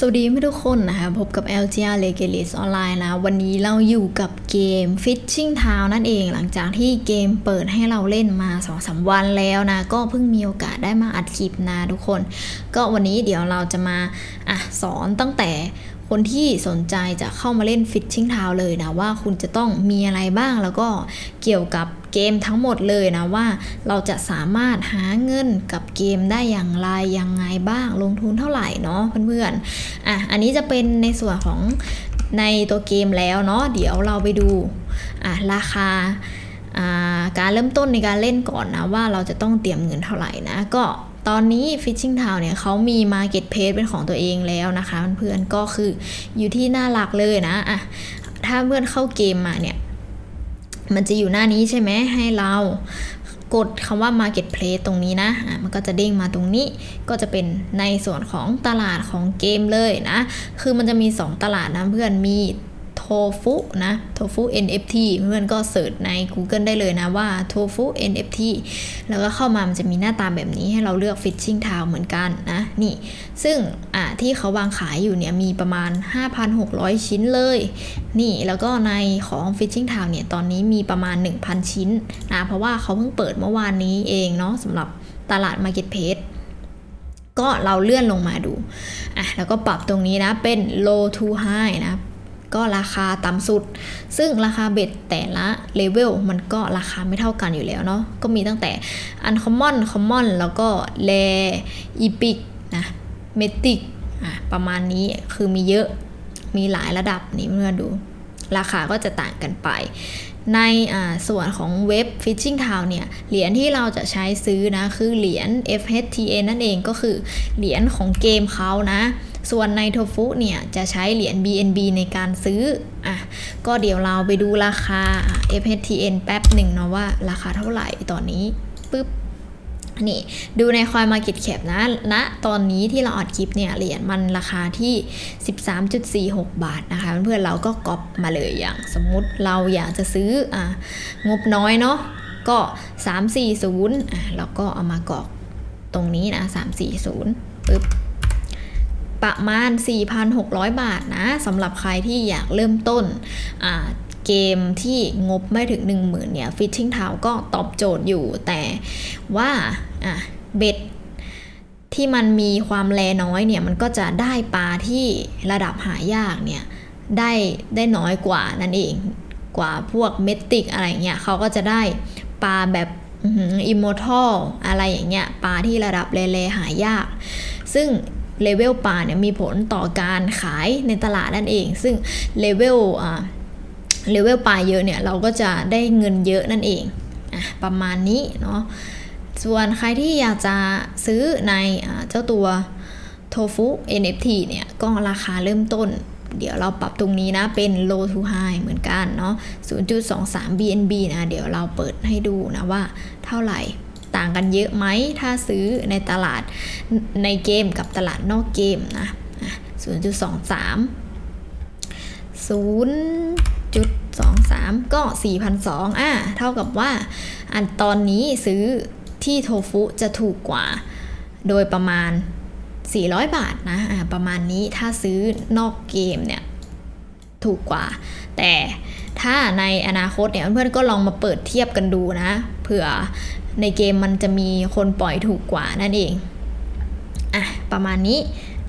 สวัสดีทุกคนนะคะ พบกับ LGR l e g a l i s ออนไลน์นะ วันนี้เราอยู่กับเกม Fishing Town นั่นเองหลังจากที่เกมเปิดให้เราเล่นมา2อสวันแล้วนะ ก็เพิ่งมีโอกาสได้มาอัดคลิปนะทุกคน ก็วันนี้เดี๋ยวเราจะมาอะสอนตั้งแต่ คนที่สนใจจะเข้ามาเล่น Fishing Town เลยนะว่าคุณจะต้องมีอะไรบ้างแล้วก็เกี่ยวกับเกมทั้งหมดเลยนะว่าเราจะสามารถหาเงินกับเกมได้อย่างไรยังไงบ้างลงทุนเท่าไหร่เนาะเพื่อนๆอะอันนี้จะเป็นในส่วนของในตัวเกมแล้วเนาะเดี๋ยวเราไปดูอะราคาอ่าการเริ่มต้นในการเล่นก่อนนะว่าเราจะต้องเตรียมเงินเท่าไหร่นะก็ ตอนนี้ Fishing Town เนี่ยเขามี Market Place เป็นของตัวเองแล้วนะคะ เพื่อนๆก็คืออยู่ที่หน้าหลักเลยนะอะถ้าเพื่อนเข้าเกมมาเนี่ย มันจะอยู่หน้านี้ใช่ไหมให้เรากดคำว่า Marketplace ตรงนี้นะะมันก็จะเด้งมาตรงนี้ ก็จะเป็นในส่วนของตลาดของเกมเลยนะ คือมันจะมี 2 ตลาดนะเพื่อน มี โทฟุนะโทฟุ NFT เพื่อนก็เสิร์ชใน Google ได้เลยนะว่าโทฟุ NFT แล้วก็เข้ามามันจะมีหน้าตาแบบนี้ให้เราเลือก Fishing Town เหมือนกันนะนี่ ซึ่งอ่าที่เขาวางขายอยู่เนี่ยมีประมาณ 5,600 ชิ้นเลย นี่แล้วก็ในของ Fishing Town เนี่ยตอนนี้มีประมาณ 1,000 ชิ้นนะเพราะว่าเขาเพิ่งเปิดเมื่อวานนี้เองเนาะสำหรับตลาด Marketplace ก็เราเลื่อนลงมาดูอะแล้วก็ปรับตรงนี้นะเป็น low to high นะ ก็ราคาต่ำสุด ซึ่งราคาเบ็ดแต่ละเลเวลมันก็ราคาไม่เท่ากันอยู่แล้วเนาะก็มีตั้งแต่ uncommon common แล้วก็ rare epic นะ mythic อะประมาณนี้คือมีเยอะมีหลายระดับนี่เพื่อนดู ราคาก็จะต่างกันไป ในส่วนของเว็บ Fishing Town เนี่ย เหรียญที่เราจะใช้ซื้อนะ คือเหรียญ FHTN นั่นเองก็คือเหรียญของเกมเขานะ ส่วนในโทฟุเนี่ยจะใช้เหรียญ BNB ในการซื้ออะก็เดี๋ยวเราไปดูราคา FHTN แป๊บหนึ่งเนาะว่าราคาเท่าไหร่ตอนนี้ปึ๊บนี่ดูในคอย Market Cap นะณนะตอนนี้ที่เราอัดคลิปเนี่ยเหรียญมันราคาที่ 13.46 บาทนะคะเพื่อนๆเราก็ก๊อปมาเลยอย่างสมมุติเราอยากจะซื้ออ่างบน้อยเนาะก็ 340อะเราก็เอามากรอกตรงนี้นะ 340ปึ๊บ ประมาณ 4,600 บาทนะสำหรับใครที่อยากเริ่มต้นเกมที่งบไม่ถึง 10,000เนี่ย Fishing Town ก็ตอบโจทย์อยู่ แต่ว่าเบ็ดที่มันมีความแลน้อยเนี่ยมันก็จะได้ปลาที่ระดับหายากเนี่ยได้ได้น้อยกว่านั่นเองกว่าพวกเมติกอะไรเงี้ยเขาก็จะได้ปลาแบบอิมมอร์ทัลอะไรอย่างเงี้ยปลาที่ระดับเลเลหายาก ซึ่ง เลเวลปลาเนี่ยมีผลต่อการขายในตลาดนั่นเอง ซึ่งเลเวลอ่าเลเวลปลาเยอะเนี่ยเราก็จะได้เงินเยอะนั่นเองอประมาณนี้เนาะส่วนใครที่อยากจะซื้อในเจ้าตัวโทฟุ NFT เนี่ยก็ราคาเริ่มต้น เดี๋ยวเราปรับตรงนี้นะเป็น low to high เหมือนกันเนาะ0.23 BNB นะ เดี๋ยวเราเปิดให้ดูนะว่าเท่าไหร่ ต่างกันเยอะไหมถ้าซื้อในตลาดในเกมกับตลาดนอกเกมนะ0.23 0.23 ก็ 4,200อะเท่ากับว่าอันตอนนี้ซื้อที่โทฟุจะถูกกว่า โดยประมาณ 400 บาทนะะประมาณนี้ถ้าซื้อนอกเกมเนี่ยถูกกว่า แต่ถ้าในอนาคตเนี่ยเพื่อนๆก็ลองมาเปิดเทียบกันดูนะ เผื่อ ในเกมมันจะมีคนปล่อยถูกกว่านั่นเอง อะ ประมาณนี้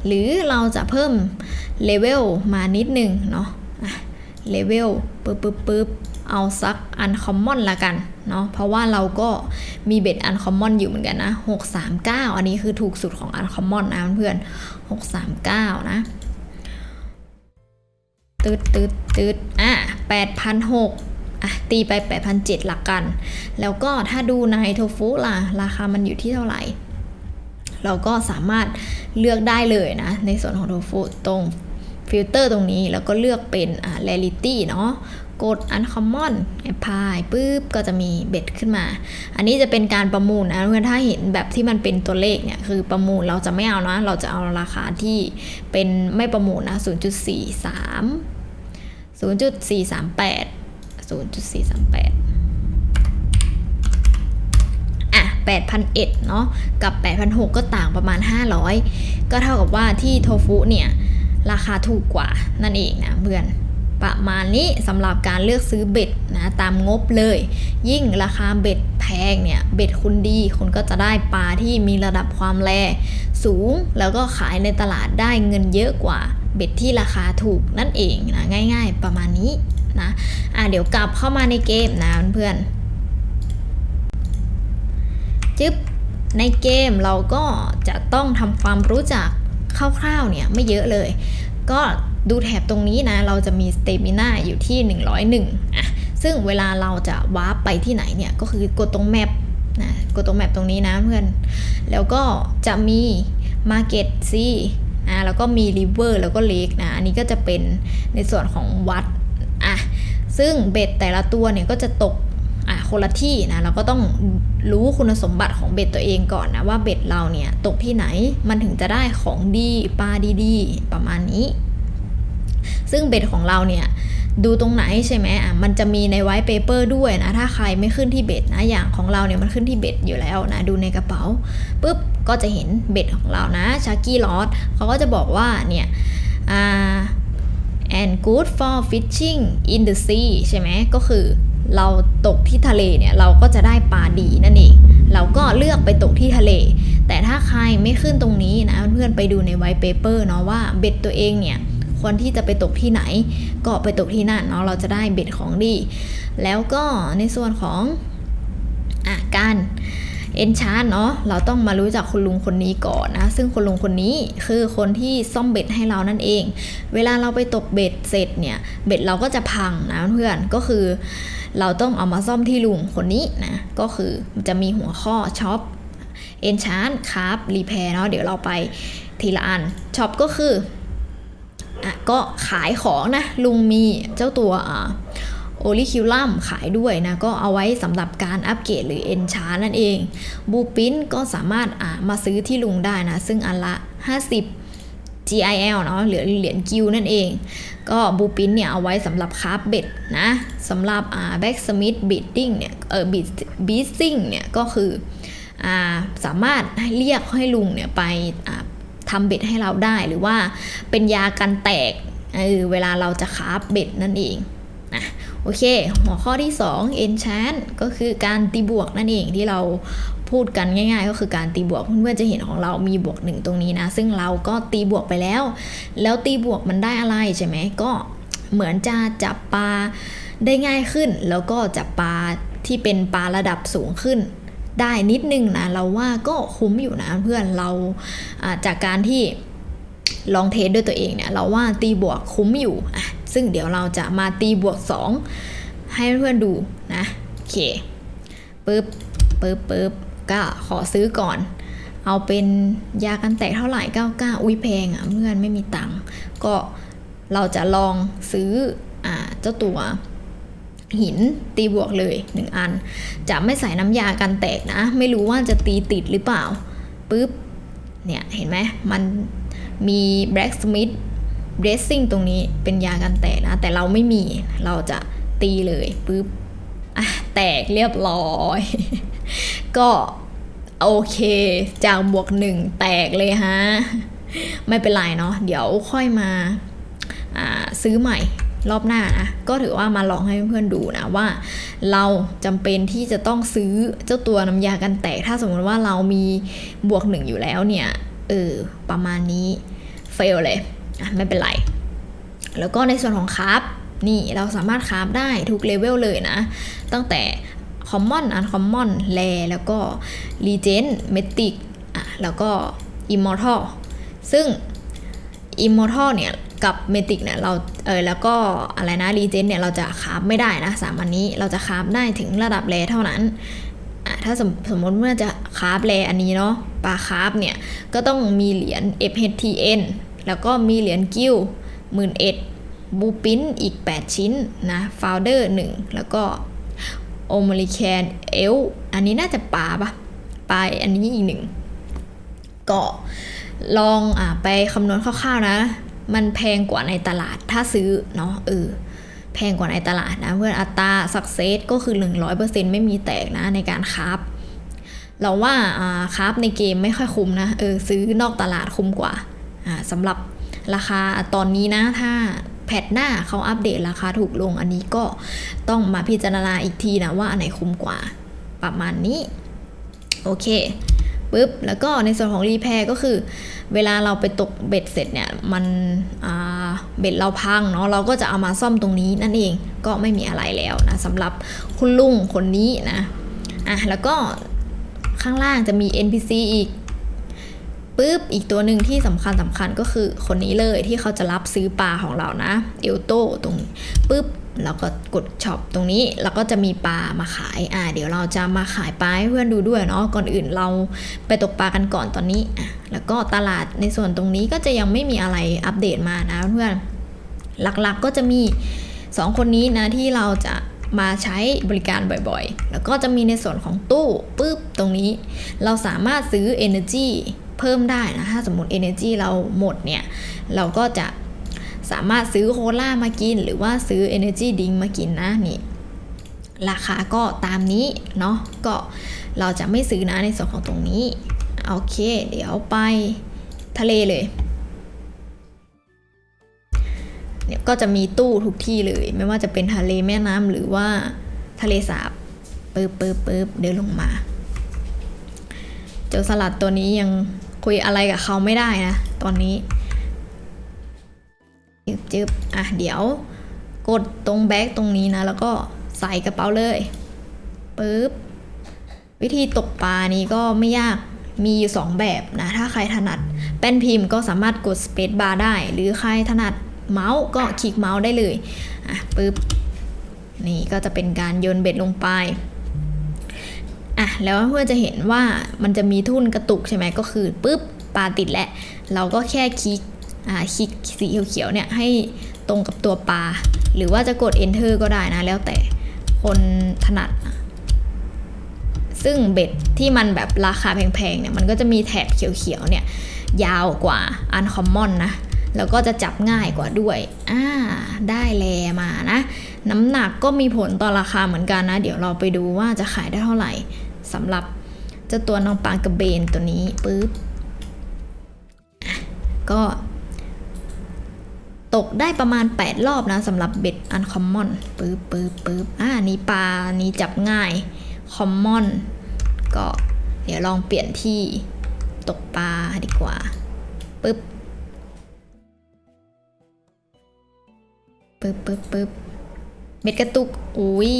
หรือเราจะเพิ่มเลเวลมานิดนึงเนาะอะเลเวลปึ๊บปึ๊บปึ๊บเอาสักอันคอมมอนละกันเนาะเพราะว่าเราก็มีเบ็ดอันคอมมอนอยู่เหมือนกันนะ 639 อันนี้คือถูกสุดของอันคอมมอนนะเพื่อน 639 นะตืดตืดตืดอะ8,600 อะตีไป 8,700หลักกัน แล้วก็ถ้าดูในโทฟุล่ะ ราคามันอยู่ที่เท่าไหร่ เราก็สามารถเลือกได้เลยนะ ในส่วนของโทฟุตรงฟิลเตอร์ตรงนี้ แล้วก็เลือกเป็นอ่า rarity เนาะกด uncommon apply ปุ๊บ ก็จะมีเบ็ดขึ้นมา อันนี้จะเป็นการประมูลนะเพื่อนถ้าเห็นแบบที่มันเป็นตัวเลขเนี่ย คือประมูลเราจะไม่เอานะ เราจะเอาราคาที่เป็นไม่ประมูลนะ 0.43 0.438 0.438 อะ 8,001เนาะกับ 8,006 ก็ต่างประมาณ 500 ก็เท่ากับว่าที่โทฟุเนี่ย ราคาถูกกว่านั่นเองนะเพื่อนประมาณนี้สำหรับการเลือกซื้อเบ็ดนะตามงบเลย ยิ่งราคาเบ็ดแพงเนี่ยเบ็ดคุณดีคุณก็จะได้ปลาที่มีระดับความแรสูง แล้วก็ขายในตลาดได้เงินเยอะกว่าเบ็ดที่ราคาถูกนั่นเองนะง่าย ๆ ประมาณนี้ นะอะเดี๋ยวกลับเข้ามาในเกมนะเพื่อนจึ๊บในเกมเราก็จะต้องทำความรู้จักคร่าวๆเนี่ยไม่เยอะเลย ก็ดูแถบตรงนี้นะ เราจะมีสเตมิน่าอยู่ที่ 101อะซึ่งเวลาเราจะวาร์ปไปที่ไหนเนี่ย ก็คือกดตรงแมปนะกดตรงแมปตรงนี้นะเพื่อน แล้วก็จะมี Market C อะแล้วก็มี River แล้วก็ Lake นะ อันนี้ก็จะเป็นในส่วนของวัด ซึ่งเบ็ดแต่ละตัวเนี่ยก็จะตกอะคนละที่นะเราก็ต้องรู้คุณสมบัติของเบ็ดตัวเองก่อนนะว่าเบ็ดเราเนี่ยตกที่ไหนมันถึงจะได้ของดีปลาดีๆ ประมาณนี้ ซึ่งเบ็ดของเราเนี่ยดูตรงไหนใช่ไหมอะมันจะมีในไวท์เปเปอร์ด้วยนะถ้าใครไม่ขึ้นที่เบ็ดนะอย่างของเราเนี่ยมันขึ้นที่เบ็ดอยู่แล้วนะดูในกระเป๋าปุ๊บก็จะเห็นเบ็ดของเรานะชาร์กี้ลอสเขาก็จะบอกว่าเนี่ยอ่า and good for fishing in the sea ใช่ไหมก็คือเราตกที่ทะเลเนี่ยเราก็จะได้ปลาดีนั่นเอง เราก็เลือกไปตกที่ทะเล แต่ถ้าใครไม่ขึ้นตรงนี้นะเพื่อนไปดูในไวท์เปเปอร์เนาะว่าเบ็ดตัวเองเนี่ยควรที่จะไปตกที่ไหน ก็ไปตกที่นั่นเนาะเราจะได้เบ็ดของดี แล้วก็ในส่วนของอะการ เอนชานเนาะเราต้องมารู้จักคุณลุงคนนี้ก่อนนะ ซึ่งคุณลุงคนนี้คือคนที่ซ่อมเบ็ดให้เรานั่นเอง เวลาเราไปตกเบ็ดเสร็จเนี่ย เบ็ดเราก็จะพังนะเพื่อนก็คือ เราต้องเอามาซ่อมที่ลุงคนนี้นะ ก็คือจะมีหัวข้อช็อปเอนชานคราฟรีแพร์เนาะเดี๋ยวเราไปทีละอันช็อปก็คืออะก็ขายของนะลุงมีเจ้าตัวอ่า โอลิคิวลัมขายด้วยนะ ก็เอาไว้สำหรับการอัปเกรดหรือเอนชานั่นเอง บูปินก็สามารถามาซื้อที่ลุงได้นะ ซึ่งอันละ 50 GIL เนาะเหลือเหรียญกิวนั่นเอง ก็บูปินเนี่ยเอาไว้สำหรับคราฟเบ็ดนะสำหรับอ่าแบ็กสมิธบิดดิ้งเนี่ยเออบิดบีซิ่งเนี่ยก็คืออ่าสามารถเรียกให้ลุงเนี่ยไปอ่าทำเบ็ดให้เราได้หรือว่าเป็นยากันแตกเออเวลาเราจะคราฟเบ็ดนั่นเอง โอเค หัวข้อที่ 2 enchant ก็คือการตีบวกนั่นเองที่เราพูดกันง่ายๆ ก็คือการตีบวกเพื่อนๆจะเห็นของเรามีบวกหนึ่งตรงนี้นะ ซึ่งเราก็ตีบวกไปแล้ว แล้วตีบวกมันได้อะไรใช่ไหมก็เหมือนจะจับปลาได้ง่ายขึ้น แล้วก็จับปลาที่เป็นปลาระดับสูงขึ้น ได้นิดนึงนะ เราว่าก็คุ้มอยู่นะเพื่อนเราาจากการที่ลองเทสด้วยตัวเองเนี่ย เราว่าตีบวกคุ้มอยู่อะ ซึ่งเดี๋ยวเราจะมาตีบวก 2 ให้เพื่อนดูนะโอเคปึ๊บปึ๊บปึ๊บก็ขอซื้อก่อน เอาเป็นยากันแตกเท่าไหร่99อุ้ยแพงอะเพื่อนไม่มีตังค์ก็เราจะลองซื้ออ่าเจ้าตัวหินตีบวกเลย 1 อัน จะไม่ใส่น้ำยากันแตกนะ ไม่รู้ว่าจะตีติดหรือเปล่าปึ๊บเนี่ย เห็นไหมมันมี blacksmith dressing ตรงนี้เป็นยากันแตกนะ แต่เราไม่มีเราจะตีเลยปึ๊บอะแตกเรียบร้อย ก็โอเคจากบวกหนึ่งแตกเลยฮะ ไม่เป็นไรเนาะเดี๋ยวค่อยมาซื้อใหม่รอบหน้านะ ก็ถือว่ามาลองให้เพื่อนๆดูนะว่า เราจำเป็นที่จะต้องซื้อเจ้าตัวน้ำยากันแตก ถ้าสมมติว่าเรามีบวกหนึ่งอยู่แล้วเนี่ย เออ ประมาณนี้เฟลเลย ไม่เป็นไร แล้วก็ในส่วนของคราฟนี่เราสามารถคราฟได้ทุกเลเวลเลยนะ ตั้งแต่ Common Uncommon แลแล้วก็ Legend Mythic อะแล้วก็ Immortal ซึ่ง Immortal เนี่ยกับ Mythic เนี่ยเราเออแล้วก็อะไรนะ Legend เนี่ยเราจะคราฟไม่ได้นะสามอันนี้เราจะคราฟได้ถึงระดับแลเท่านั้นอะถ้าสมสมมติเมื่อจะคราฟแลอันนี้เนาะปลาคราฟเนี่ยก็ต้องมีเหรียญ FHTN แล้วก็มีเหรียญกิ้วหมื่นเอ็ดบูปินอีก 8 ชิ้นนะฟาวเดอร์1แล้วก็โอมริแคนเอลอันนี้น่าจะปลาปะปลาอันนี้อีกหนึ่งก็ลองอะไปคำนวณคร่าวๆนะ มันแพงกว่าในตลาดถ้าซื้อเนาะเออแพงกว่าในตลาดนะ เพื่อนอัตราสักเซสก็คือ 100%ไม่มีแตกนะในการคราฟเราว่าคราฟในเกมไม่ค่อยคุ้มนะเออซื้อนอกตลาดคุ้มกว่า สำหรับราคาตอนนี้นะถ้าแพทหน้าเขาอัปเดตราคาถูกลงอันนี้ก็ต้องมาพิจารณาอีกทีนะว่าอันไหนคุ้มกว่าประมาณนี้โอเคปุ๊บแล้วก็ในส่วนของรีแพร์ก็คือ เวลาเราไปตกเบ็ดเสร็จเนี่ยมันเบ็ดเราพังเนาะเราก็จะเอามาซ่อมตรงนี้นั่นเองก็ไม่มีอะไรแล้วนะสำหรับคุณลุงคนนี้นะอะแล้วก็ข้างล่างจะมี NPC อีก ปุ๊บอีกตัวหนึ่งที่สำคัญสำคัญก็คือคนนี้เลยที่เขาจะรับซื้อปลาของเรานะเอลโต้ตรงปุ๊บเราก็กดช็อปตรงนี้แล้วก็จะมีปลามาขายอ่าเดี๋ยวเราจะมาขายปลาให้เพื่อนดูด้วยเนาะก่อนอื่นเราไปตกปลากันก่อนตอนนี้อะแล้วก็ตลาดในส่วนตรงนี้ก็จะยังไม่มีอะไรอัปเดตมานะเพื่อนหลักๆก็จะมี 2 คนนี้นะที่เราจะมาใช้บริการบ่อยๆ แล้วก็จะมีในส่วนของตู้ปุ๊บตรงนี้ เราสามารถซื้อ Energy เพิ่มได้นะถ้าสมมติ Energy เราหมดเนี่ย เราก็จะสามารถซื้อโคล่ามากิน หรือว่าซื้อ Energy Drink มากินนะนี่ราคาก็ตามนี้เนาะก็เราจะไม่ซื้อนะในส่วนของตรงนี้ โอเค เดี๋ยวไปทะเลเลยเนี่ยก็จะมีตู้ทุกที่เลย ไม่ว่าจะเป็นทะเลแม่น้ำหรือว่าทะเลสาบปึ๊บปึ๊บปึ๊บเดินลงมา เจ้าสลัดตัวนี้ยัง คุยอะไรกับเขาไม่ได้นะ ตอนนี้จึบจึบอะเดี๋ยว กดตรงแบ็กตรงนี้นะ แล้วก็ใส่กระเป๋าเลยปึ๊บวิธีตกปลานี้ก็ไม่ยากมีอยู่2แบบนะ ถ้าใครถนัดแป้นพิมพ์ก็สามารถกด Space Bar ได้ หรือใครถนัดเมาส์ก็คลิกเมาส์ได้เลยอะปึ๊บนี่ก็จะเป็นการโยนเบ็ดลงไป อะแล้วเพื่อจะเห็นว่ามันจะมีทุ่นกระตุกใช่ไหมก็คือปึ๊บปลาติดแล้วเราก็แค่คลิกอ่าคลิกสีเขียวๆเนี่ยให้ตรงกับตัวปลา หรือว่าจะกด enter ก็ได้นะแล้วแต่คนถนัด ซึ่งเบ็ดที่มันแบบราคาแพงๆเนี่ยมันก็จะมีแถบเขียวๆเนี่ยยาวกว่า Uncommon นะแล้วก็จะจับง่ายกว่าด้วย อ่า ได้แลมานะ น้ำหนักก็มีผลต่อราคาเหมือนกันนะ เดี๋ยวเราไปดูว่าจะขายได้เท่าไหร่ สำหรับเจ้าตัวน้องปลากระเบนตัวนี้ปึ๊บก็ตกได้ประมาณ 8 รอบนะสำหรับเบ็ดอันคอมมอนปึ๊บปึ๊บปึ๊บอ่านี่ปลานี้จับง่ายคอมมอนก็เดี๋ยวลองเปลี่ยนที่ตกปลาดีกว่าปึ๊บปึ๊บปึ๊บปึ๊บเบ็ดกระตุกอุ้ย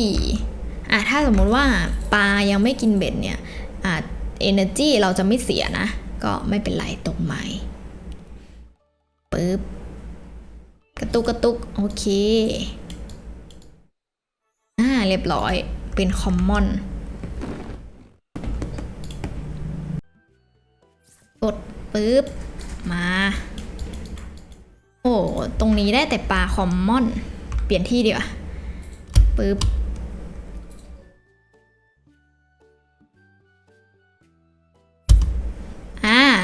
อะถ้าสมมุติว่าปลายังไม่กินเบ็ดเนี่ยอะ energy เราจะไม่เสียนะ ก็ไม่เป็นไรตกใหม่ปึ๊บกระตุกกระตุกโอเคอ่าเรียบร้อยเป็นคอมมอนกดปึ๊บ มา โอ้ ตรงนี้ได้แต่ปลาคอมมอน เปลี่ยนที่ดีกว่าปึ๊บ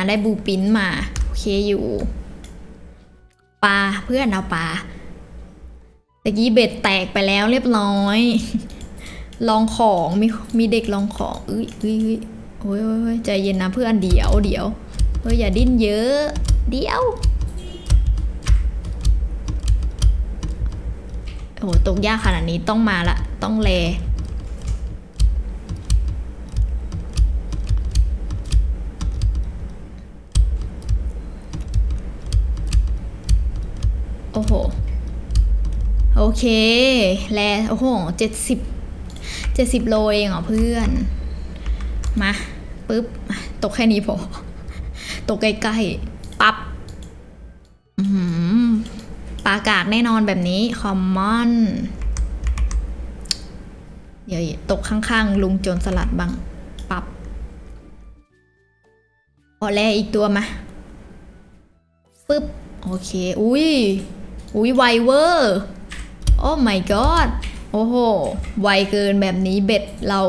ได้บูปินมา โอเคอยู่ปลาเพื่อนเอาปลาตะกี้เบ็ดแตกไปแล้วเรียบร้อย ลองของมีมีเด็กลองของเอ้ยเอ้ยเอ้ยโอ้ยโอ้ยโอ้ยใจเย็นนะเพื่อนเดี๋ยวเดี๋ยวเฮ้ยอย่าดิ้นเยอะ เดี๋ยวโอ้โหตกยากขนาดนี้ต้องมาละ ต้องแล โอ้โห โอเค แลโอ้โหเจ็ดสิบเจ็ดสิบโลเองเหรอเพื่อน มาปุ๊บ ตกแค่นี้พอ ตกใกล้ๆ ปับ๊บอือหือปากากแน่นอนแบบนี้ คอมมอน เดี๋ยวตกข้างๆ ลุงโจรสลัดบ้าง ปับ๊บพอแลอีกตัวมาปึ๊บ โอเค อุ้ย อุ้ยไวเวอร์ โอ้ my god โอ้โห ไวเกินแบบนี้เบ็ดเรา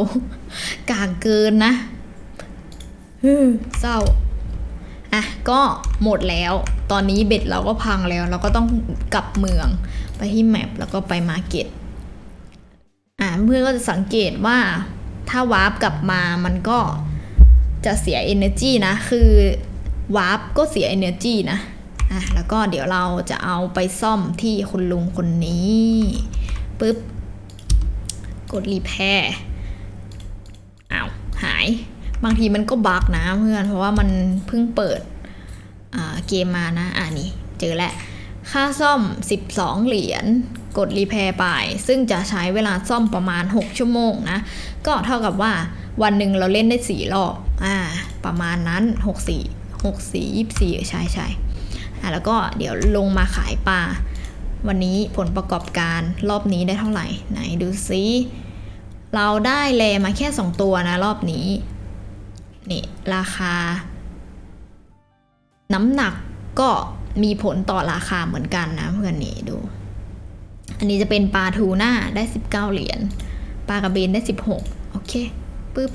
กากเกินนะเศร้า อะ ก็หมดแล้ว ตอนนี้เบ็ดเราก็พังแล้ว เราก็ต้องกลับเมืองไปที่แมปแล้วก็ไปมาเก็ต อ่าเพื่อนก็จะสังเกตว่าถ้าวาร์ปกลับมามันก็จะเสีย energy นะ คือวาร์ปก็เสีย energy นะ อะแล้วก็เดี๋ยวเราจะเอาไปซ่อมที่คุณลุงคนนี้ปึ๊บกดรีแพร์อ้าวหาย บางทีมันก็บักนะเพื่อนเพราะว่ามันเพิ่งเปิดเกมมานะ อ่านี่เจอแล้วค่าซ่อม 12 เหรียญกดรีแพร์ไป ซึ่งจะใช้เวลาซ่อมประมาณ 6 ชั่วโมงนะ ก็เท่ากับว่าวันหนึ่งเราเล่นได้ 4 รอบ อ่า ประมาณนั้น 6 4 6 4 24ใช่ใช่ อ่าแล้วก็เดี๋ยวลงมาขายปลา วันนี้ผลประกอบการรอบนี้ได้เท่าไหร่ ไหนดูซิเราได้แลมาแค่ 2 ตัวนะรอบนี้ นี่ราคา น้ำหนักก็มีผลต่อราคาเหมือนกันนะเพื่อนนี่ดู อันนี้จะเป็นปลาทูน่าได้ 19 เหรียญปลากระเบนได้ 16 โอเคปึ๊บ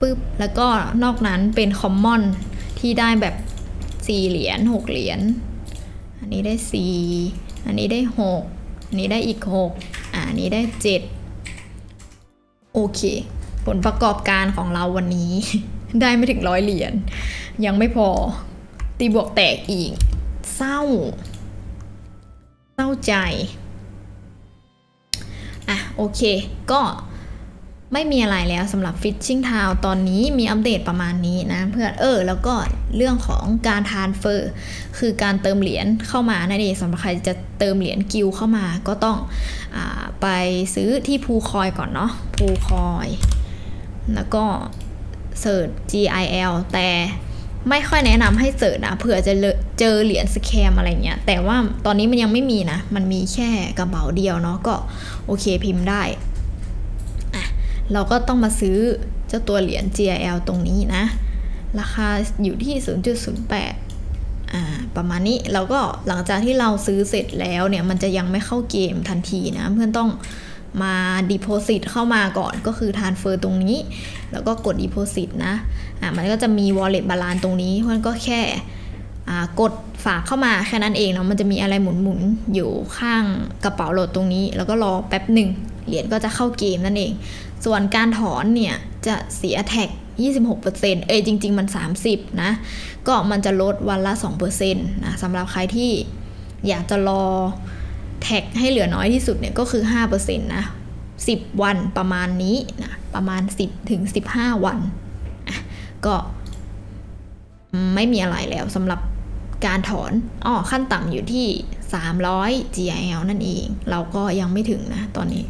ปึ๊บแล้วก็นอกนั้นเป็นคอมมอนที่ได้แบบ 4เหรียญ6เหรียญอันนี้ได้4อันนี้ได้6อันนี้ได้อีก6อ่าอันนี้ได้7โอเค ผลประกอบการของเราวันนี้ ได้ไม่ถึงร้อยเหรียญยังไม่พอตีบวกแตกอีก เศร้า เศร้าใจ อะ โอเค ก็ ไม่มีอะไรแล้วสำหรับ Fishing Town ตอนนี้มีอัปเดตประมาณนี้นะเพื่อนเออ แล้วก็เรื่องของการทานเฟอร์คือการเติมเหรียญเข้ามานั่นเองสำหรับใครจะเติมเหรียญกิลเข้ามาก็ต้องอไปซื้อที่พูคอยก่อนเนาะพูคอย แล้วก็เสิร์ช GIL แต่ไม่ค่อยแนะนำให้เสิร์ชนะเผื่อจะเจอเหรียญสแคมอะไรเงี้ยแต่ว่าตอนนี้มันยังไม่มีนะ มันมีแค่กระเป๋าเดียวเนาะก็โอเคพิมพ์ได้ เราก็ต้องมาซื้อเจ้าตัวเหรียญ GIL ตรงนี้นะ ราคาอยู่ที่ 0.08อ่าประมาณนี้เราก็หลังจากที่เราซื้อเสร็จแล้วเนี่ย มันจะยังไม่เข้าเกมทันทีนะ เพื่อนต้องมา deposit เข้ามาก่อนก็คือ transfer ตรงนี้ แล้วก็กด deposit นะอ่ามันก็จะมี wallet balance ตรงนี้เพื่อนก็แค่อ่ากดฝากเข้ามาแค่นั้นเองเนาะมันจะมีอะไรหมุนๆอยู่ข้างกระเป๋าโหลดตรงนี้ แล้วก็รอแป๊บหนึ่งเหรียญก็จะเข้าเกมนั่นเอง ส่วนการถอนเนี่ยจะเสียแท็ก 26%เอ้ยจริง ๆ มัน 30 นะ ก็มันจะลดวันละ 2%นะสำหรับใครที่อยากจะรอแท็กให้เหลือน้อยที่สุดเนี่ยก็คือ 5%นะ 10 วันประมาณนี้นะประมาณ 10ถึง15 วัน ก็ไม่มีอะไรแล้วสำหรับการถอนอ๋อขั้นต่ำอยู่ที่ 300 GIL นั่นเอง เราก็ยังไม่ถึงนะตอนนี้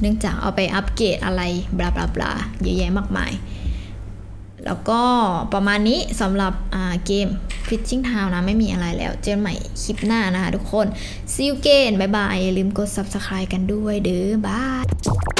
เนื่องจากเอาไปอัปเกรดอะไรบลาบลาบลาเยอะแยะมากมาย แล้วก็ประมาณนี้สำหรับเกม Pitching Town นะ ไม่มีอะไรแล้ว เจอกันใหม่คลิปหน้านะคะทุกคน See you again บ๊ายบายอย่าลืมกด subscribe กันด้วยเด้อบาย